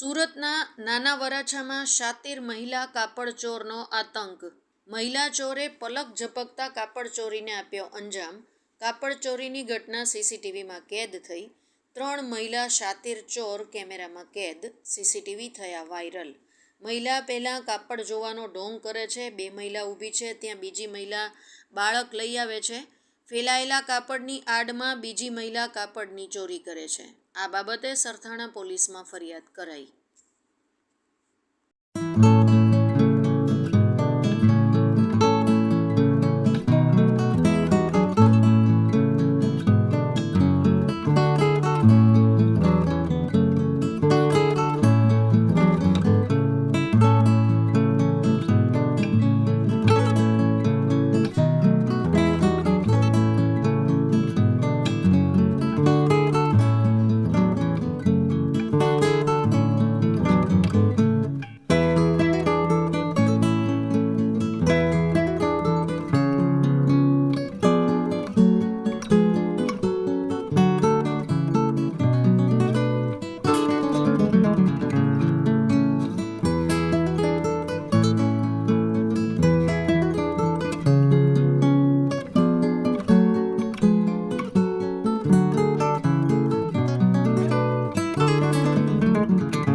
સુરતના નાના વરાછામાં શાતીર મહિલા કાપડ ચોરનો આતંક. મહિલા ચોરે પલક ઝપકતા કાપડ ચોરીને આપ્યો અંજામ. કાપડ ચોરીની ઘટના સીસીટીવીમાં કેદ થઈ. ત્રણ મહિલા શાતીર ચોર કેમેરામાં કેદ, સીસીટીવી થયા વાયરલ. મહિલા પહેલાં કાપડ જોવાનો ઢોંગ કરે છે, બે મહિલા ઊભી છે, ત્યાં બીજી મહિલા બાળક લઈ આવે છે. ફેલાયેલા કાપડની આડમાં બીજી મહિલા કાપડની ચોરી કરે છે. આ બાબતે સરથાણા પોલીસમાં ફરિયાદ કરાઈ.